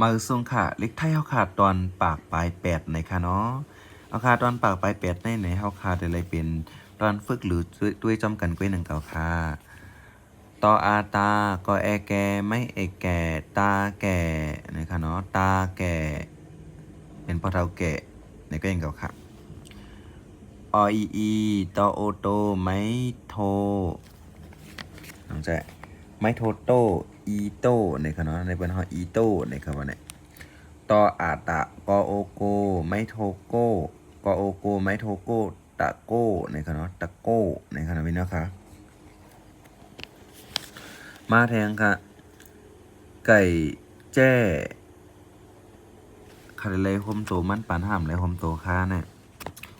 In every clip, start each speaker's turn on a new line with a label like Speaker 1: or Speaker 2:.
Speaker 1: มาส่งค่ะ เล็กไทยเฮาขาดตอนปากปลายแปดในค่ะเนาะเอาค่ะตอนปากปลายแปดในไหนเฮาขาดได้เลยเป็นตอนฝึกหรือด้วยจอมกันก้วยหนึ่งเก่าค่ะต่ออาตาก็แอแกไม่เอกแก่ ตาแก่นะคะเนาะตาแก่ เป็นพ่อเฒ่าแก่ในก็ยังเก่าค่ะออีอีตอโอโต ไม่โทน้องแจ๊ไม่โทโต อีโตในคำเนาะในเป็นห้ออีโตในคำว่าเนี่ยตออาตะกอโอโกไมโทโกกอโอโกไมโทโกตะโกในคำเนาะตะโกในคำเนาะพี่น้องคะมาแทงค่ะ ไก่แจ้คาเดเลยโฮมโตมันปันห้ามเลยโฮมโตค่าเนี่ย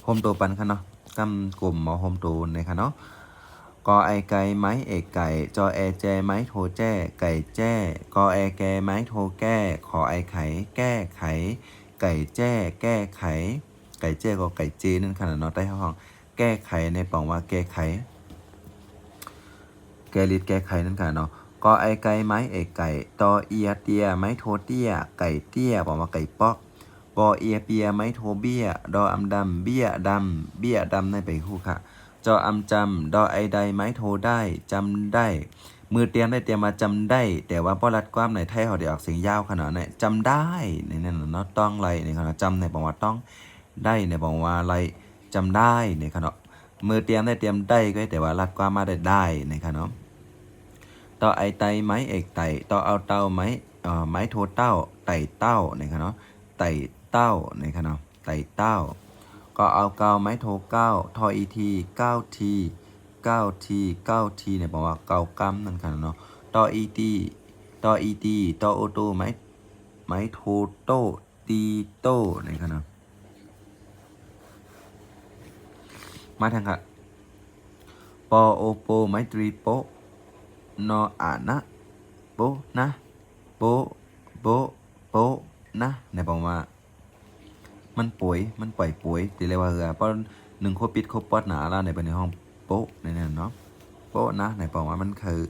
Speaker 1: โฮมโตปันค่ะเนาะกำกลุ่มหมอโฮมโตในค่ะเนาะ กอไอไก่ไม้เอกไก่ จอแอแจไม้โทแจ้ ไก่แจ้กอแอแกไม้โทแก้ ขอไอไข่แก้ไข ไก่แจ้แก้ไข ไก่แจ้ก็ไก่เจนั่นขนาดเนาะใต้ห้อง แก้ไขในปองว่าแก้ไข แกลิดแก้ไขนั่นค่ะเนาะกอไอไก่ไม้เอกไก่ ตอเอียเตียไม้โทเตีย ไก่เตี้ยบอกว่าไก่ปอกปอเอียเปียไม้โทเบี้ย ดออำดำเบี้ยดำเบี้ยดำในไปคู่ค่ะ จออำจำดอไอใดไม้โทได้จำได้ มือเตรียมได้เตรียมมาจำได้ แต่ว่าป้อรัดความในไทยเขาได้ออกเสียงยาวขนาดไหนจำได้ในนั้นนะเนาะต้องไรในขณะจำในบอกว่าต้องได้ในบอกว่าไรจำได้ในขณะมือเตรียมได้เตรียมได้ก็แต่ว่ารัดความมาได้ได้ในขณะต่อไอไตไม้เอกไตต่อเอาเต้าไม้เอ่อไม้โทเต้าไตเต้าในขณะไตเต้าในขณะไตเต้า ก็เอาเกาไม้โทเก้าทออีทีเก้าทีเก้าทีเก้าทีเนี่ยบอกว่าเกากำนั่นค่ะเนาะต่ออีตีต่ออีตีต่อโอโตไม้ไม้โทโตตีโตในค่ะเนาะมาทางค่ะปอโอโปไม้ตรีโปนออานะโปนะโปโปโปนะเนี่ยบอกว่า มันป่วยมันปล่อยป่วยตีเลยว่าเออเพราะหนึ่งโคปิดโคปอดหนาแล้วในไปในห้องโป๊ะในนั้นเนาะโป๊ะนะในบอกว่ามันคือ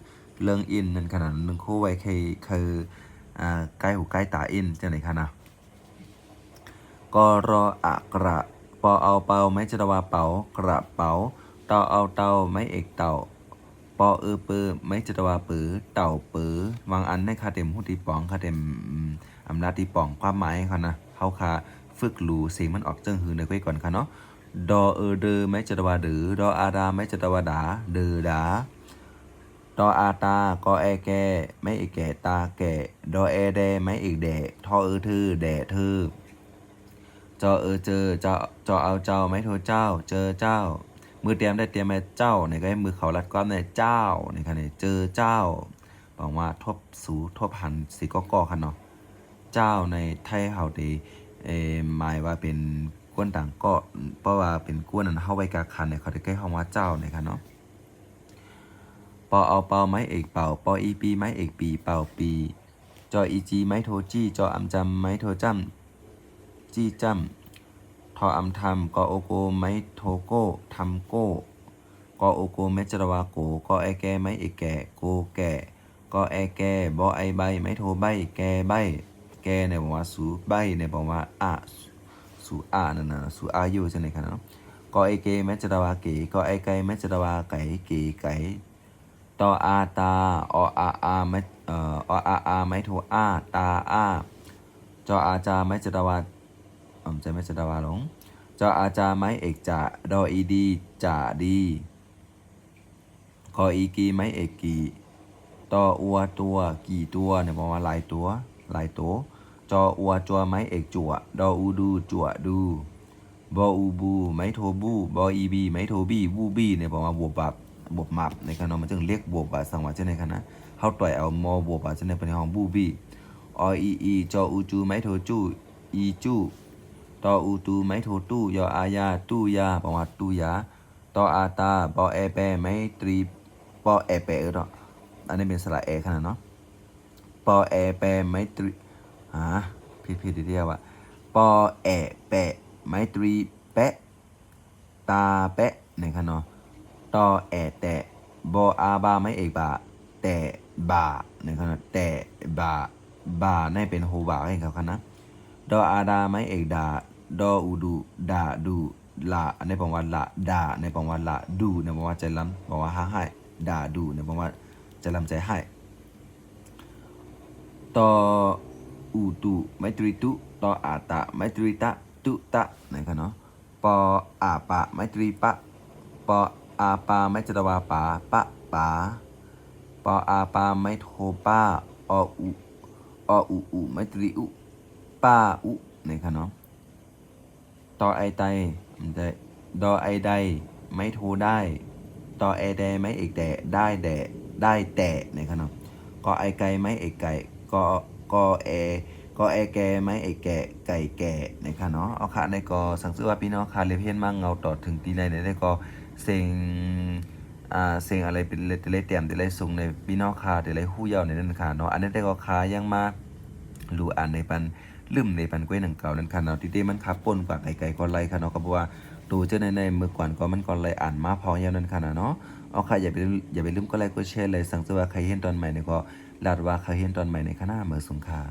Speaker 1: เรื่องอินนั่นขนาดหนึ่งโคไว้คือคืออ่าใกล้หูใกล้ตาอินจังไหนคะนะกรออะกระปอเอาเปาไม้จดวาเป๋ากระเป๋าเตาเอาเตาไม้เอกเต่าปอเออเปอไม้จดวาปือเต่าปือวางอันในคาเต็มหุตีปองคาเต็มอืมอำนาจตีปองความหมายเขานะเขาคา ฝึกรู้เสียงมันออกเจิ้งหือในไว้ก่อนค่ะเนาะดอเออเดอไม่จะตวาดือดออาดาไม่จะตวาดาเดอดาดออาตากอแอแกไม่เอกแกตาแกดอแอแดไม่เอกแดทอเออทือแดทือจอเออเจอจอจอเอาเจ้าไม่โทรเจ้า เจอเจ้า มือเตรียมได้เตรียมมาเจ้าในก็ให้มือเขารัดก้อนในเจ้าในค่ะเนี่ยเจอเจ้าบอกว่าทบสูทบหันสีก็กอค่ะเนาะเจ้าในไทยเฮาดี เอหมายว่าเป็นกวนต่างก็เพราะว่าเป็นกวนนั้นเฮาไว้กาคันเนี่ยเขาจะใกล้คำว่าเจ้าเนี่ยค่ะเนาะปอเอาเปาไม้เอกเป่าปออีปีไม้เอกปีเป่าปีจออีจีไม้โทจี้จออำจำไม้โทจำจี้จำทออำทำกอโอโกไม้โทโก้ทำโก้กอโอโกไม้จรวาโกกอไอแกไม้เอกแก่โกแก่กอแอแกบอไอใบไม้โทใบแกใบ แกในบอกว่าสูใบในบอกว่าอะสูอะนั่นนะสูอายุใช่ไหมครับเนาะก็ไอเกแมจดาวาเกก็ไอไก่แมจดาวาไก่เกไก่ต่ออาตาออาอาแมเอ่อออาอาไม่โทอาตาอาจออาจาไม่จดาวาอ่าจะไม่จดาวาหลงจออาจาไม่เอกจ่าดออีดีจ่าดีกออีกีไม่เอกกีต่ออัวตัวกี่ตัวเนี่ยบอกว่าหลายตัวหลายโต จออัวจัวไม้เอกจั่วดออูดูจั่วดูบออูบูไม้โทบูบออีบีไม้โทบี้บูบี้เนี่ยบอกว่าบวบบับบวบมับในคณะมันจึงเรียกบวบบับสังวาเช่นในคณะเขาต่อยเอามอบวบบับเช่นในเป็นห้องบูบี้ออีอีจออูจูไม้โทจูอีจูตออูตูไม้โทตู้ยออายาตู้ยาบอกว่าตู้ยาตออาตาบอแอแปไม้ตรีปอแอแปเออเนาะอันนี้เป็นสระแอขนาดเนาะปอแอแปไม้ตรี ฮะผิดผิดเดียวอะปอแอแปะไมตรีแปะ ตาแปะในคะเนาะตอแอแตะบออาบาไม่เอกบาแต่บาในคะเนาะแต่บาบาในเป็นโฮบาให้เขากันนะดออาดาไม้เอกดาดออูดูดาดูละในปองว่าละดาในปองว่าละดูในปองว่าใจลำปองว่าห้าให้ดาดูในปองว่าใจลำใจให้ต่อ อูตุไมตรีตุต่ออาตะไมตรีตะตุตะนะครับเนาะปออาปะไมตรีปะปออาปาไมจตวาปาปะปาปออาปาไม่โทปาออุออุอุไม่ตรีอุปาอุนะครับเนาะต่อไอไตมันจะดอไอใดไม่โทได้ต่อไอแดไม่เอกแดได้แดได้แต่นะครับเนาะกอไอไกไม่เอกไก่กอ กอเอกอแอแกไหม่เอแกไก่แก่นะครับเนาะเอาค่ะในกอสังสือว่าพี่น้องค่ะเลเพียนมั่งเงาต่อถึงตีไรในได้กอเซ็งอ่าเสียงอะไรเป็นเลเลเตียมเดลส่งในพี่น้องคาเดลฮู้ยาวในนั้นค่ะเนาะอันนั้นได้ก็คายังมารู้อ่านในปันลืมในปันกล้วยหนังเก่านั้นค่ะเนาะที่เด้มันขับปนกว่าไก่ๆก็ไล่ค่ะเนาะก็บอกว่าดูเจ้าในในเมื่อก่อนก็มันก็ไล่อ่านมาพอยาวนั้นค่ะเนาะเอาค่ะอย่าไปอย่าไปลืมก็ไลค์ก็แชร์เลยสั่งซื้อว่าใครเห็นตอนใหม่เนี่ยก็ ลาดว่าเครเห็นตอนใหม่ในคณะเมือสงคา